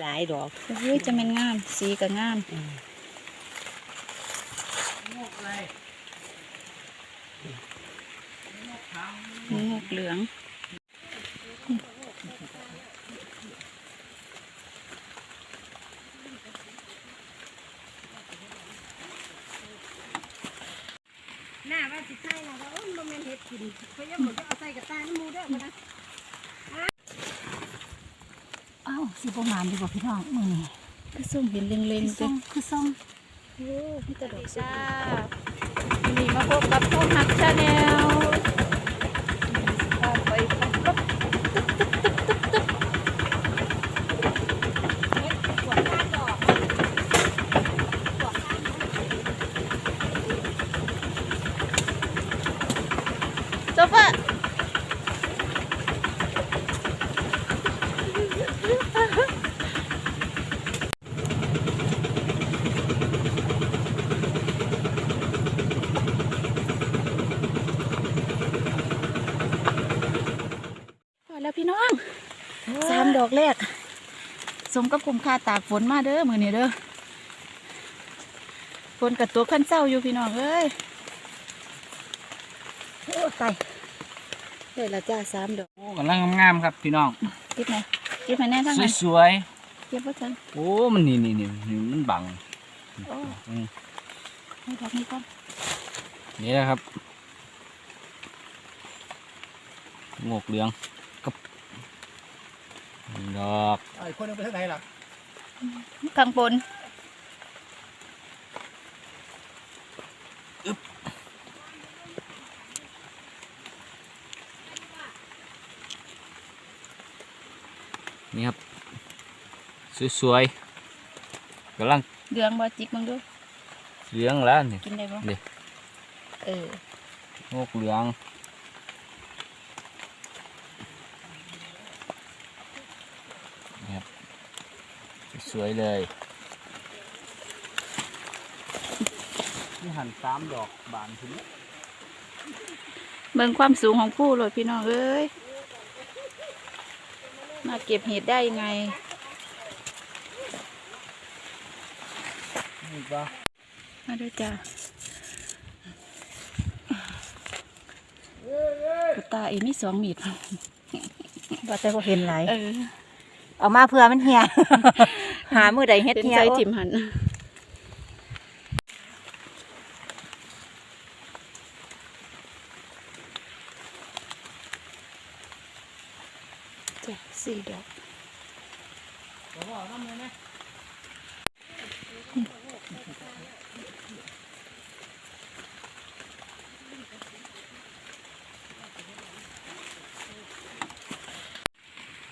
หลายดอกเฮ้ยจะเป็นงาม สีก็งามอืมนี่หกเหลืองหน้าว่าสิใส่นะว่าโอ้ยมันเป็นเห็ดกินเพราะยังหมดจะเอาใส่กระตาน้ำมูเด้อมานะ อ้าวสิบ่งามดีกว่าพี่น้องมื้อนี้คือส้มเห็นเล็งๆส้จ้ะมคือส้มโอ้มีแต่ดอกจ้าวันนี้มาพบกับผู้ฮักชาแนลไปปั๊บโซฟาพอแล้วพี่น้อง สามด อกแรก สมกับคุ้มค่าตากฝนมาเด้อมือนี้เด้อฝนกับตัวขั้นเศร้าอยู่พี่น้องเอ้ยโอ้ตายได้ละจ้าสามดอกโอ้กำลังงามๆครับพี่น้องเก็บไหมเก็บไหมแน่ทั้งนั้นสวยเก็บว่าจังๆโอ้มันนี่นี่นี่นี่มันบังโอ้อืมให้ดอกนี้ก่อนนี่นะครับงอกเหลืองกับ ดอกไอ้คนนึงไปทางไหนล่ะข้างบนนี่ครับ สวยๆกำลังเดืองบ่จิกมึงดูเหลืองแล้วนี่กินได้บ่นี่เอองอกเหลืองนี่ครับ สวยๆเลยนี่หันสามดอกบานถึงเบิ่งความสูงของผู้เลยพี่น้องเอ้ยมาเก็บเห็ดได้ยังไงนี่ปะมาด้วยจ้ากูตาอีนี่สองมีดว่าแต่บ่เห็นหลายเออเอามาเพื่อมันเหี่ย หามื้อใดเฮ็ดเป็นเหี่ยใจโอ้จิมหันจ้ะสี่ดอก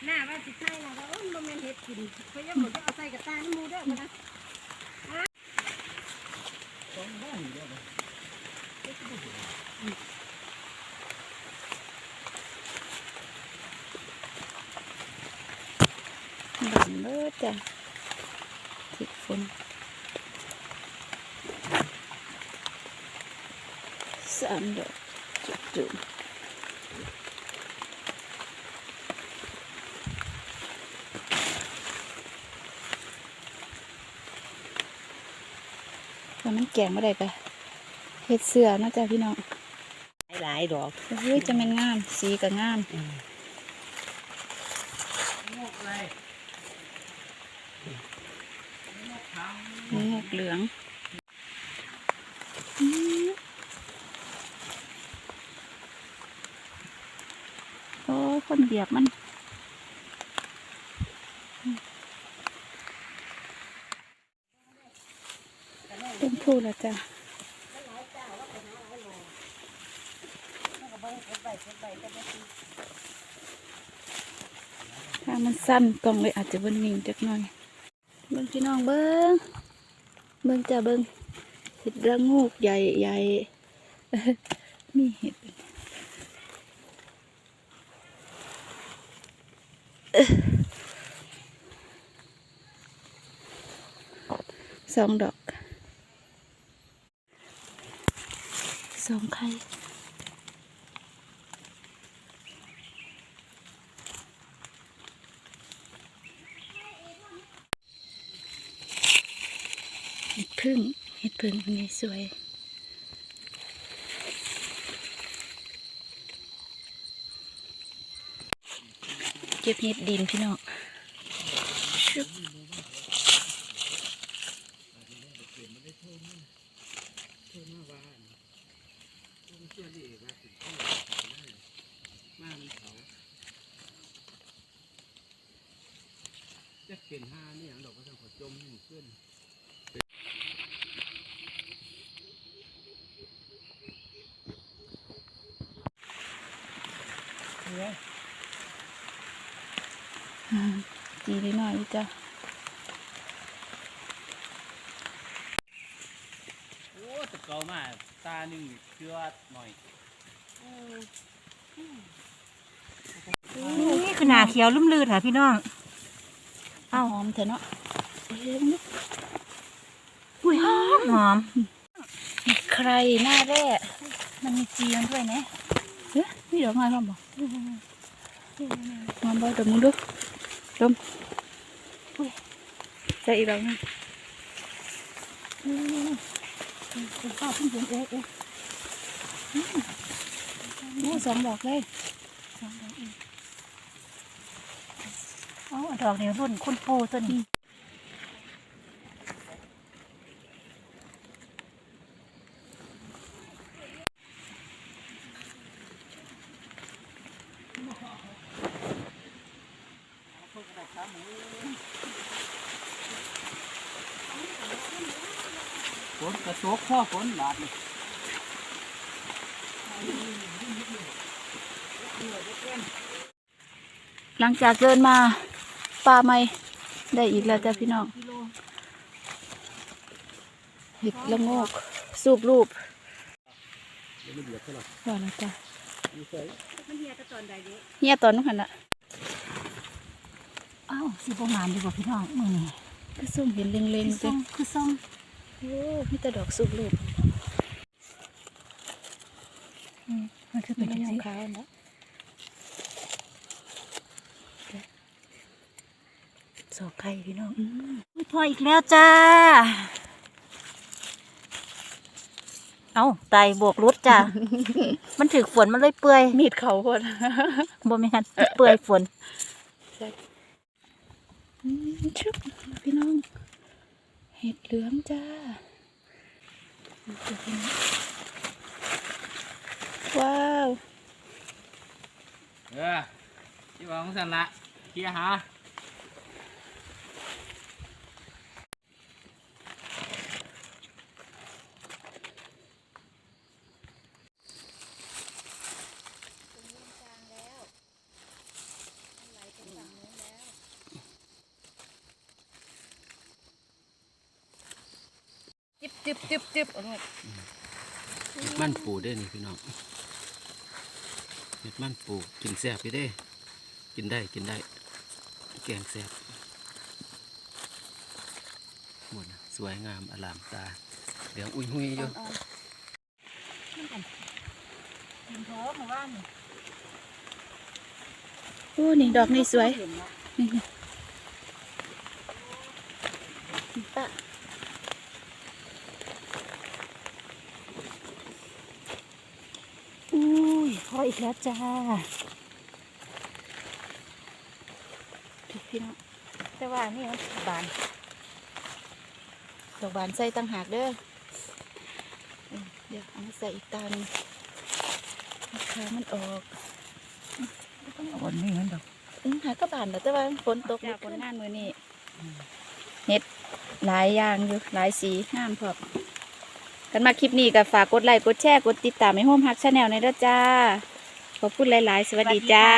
หน้าว่าสิใส่นะว่าโอ้ยมัน เป็นเห็ดกินเพราะยังหมดจะเอาใส่กระตาน้ำมูเด้อมานะ บันเบิดจ้ะติดฝนสามดอกจุดๆ แล้วมันแกงไม่ได้กะเฮ็ดเสื้อเนาะจ้ะพี่น้องหลายดอกเฮ้ยจะเป็นงาม สีก็งามอืมนี่หกเหลืองอืมโอ้คนเหยียบมัน เป็นผู้แล้วจ้ะถ้ามันสั้นกล่องเลยอาจจะเบิ้งนิ่งจักหน่อย เบิ้งพี่น้องเบิ้งเบิ้งจ้ะเบิ้งเห็ดระงูกใหญ่ใหญ่มีเห็ดสองดอก สองใครเห็ดพึ่งเห็ดพึ่งอันนี้สวยเก็บเห็ดดินพี่น้องชุบ อืมจีได้หน่อยจ้ะโอ้ตะเกามาตาหนึ่งเชื่อหน่อยนี่คือหนาเขียวลุ่มลื่นค่ะพี่น้อง เอ้าหอมเถอะเนาะเอ้ยนี่อุ้ยหอมหอมใครหน้าแร่มันมีจีมันด้วยนะเอ๊ะนี่ดอกไม้หอมบ่หอมบ่ดมมึงดูดมอุ้ยใส่อีกดอกหนึงคุณป้าเพิ่งเห็นเอ๊ะเอ๊ะโอ้สองดอกเลย เอา ดอกนี้รุ่นคุณปูตัวนี้ฝนกระโซกพ่อฝนหลาดนี่หลังจากเดินมา ป่าไม่ได้อีกแล้วจ้ะพี่น้องเห็ดละโงกสูบรูปว่าแล้วจ้ะมันเฮียแตะตอนใดเด้เฮียตอนนู้นหันละเอ้าสิประมาณดีกว่าพี่น้องมือนี่คือส่งเห็นเล็งคือๆส้จ้ะมคือส้มโอ้มีแต่ดอกสูบรูปอืมมันคือเป็เป็นนยัยังงไงขาวนะ สอกไข่พี่น้องอืมอุ๊ยพออีกแล้วจ้า เอาไตบวกรุดจ้า มันถือฝนมันเลยเปื่อย มีดเขาพอดบ่แม่นเปื่อยฝนอืมชุบพี่น้อง เห็ดเหลืองจ้าว้าว เออที่ว่าของสันละเคลียร์หา จิบจิบจิบจิบเอาหมดเห็ดมันปูได้นี่พี่น้องเห็ดมันปูกินแซ่บไปได้ กินได้กินได้ แกงแซ่บหมดนะสวยงามอลามตาเหลืองอุ้ยหุยอยู่โอ้นี่ดอกนี่สวยนี่ปะอุ้ย พออีกแล้วจ้าดูพี่น้องแต่ว่านี่มันบานดอกบานใส่ตั้งหากเด้อเออเดี๋ยวเอามาใส่อีกตาหนึงให้ขามันออกฝนนี่มันดอกอืมหากระบานแล้วแต่ว่าฝนตกผลงานมือนี้เห็ดหลายอย่างอยู่หลายสีงามพร้อม กันมาคลิปนี้ก็ฝากกดไลค์กดแชร์กดติดตามให้โฮมฮักชาแนลในด้อจ้า ขอบคุณหลาย ๆ สวัสดีจ้า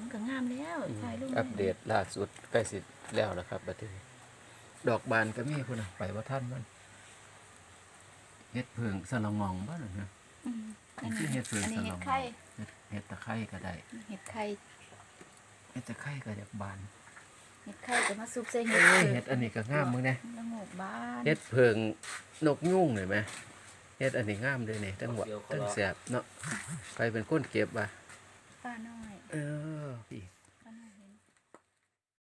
มันก็งามแล้วถ่ายรูป อัปเดตล่า สุดใกล้สิแล้วนะครับบัดนี้ดอกบานก็มีพุ่นน่ะไปว่าท่านมันเฮ็ดเพิงสละงองบ้านนะอืมอันชื่นี้อเฮ็ดเพิงอันนี้สเห็ละดงองไข่เฮ็ดเฮ็ดตะไคร้ก็ได้เห็ดไข่เฮ็ดจะไข่ก็อยากบานเห็ดไข่จะมาซุปใส่เอ้เห็ดยเฮ็ดอันนี้ก็งามมึงเนี่ยละโงกบ้านเฮ็ดเพิงนกยุ่งเห็นไหมเฮ็ดอันนี้งามเลยนี่ทั้งหมดทั้งแสบเนาะไปเป็นคนเก็บว่ะป้าน้อย เออพี่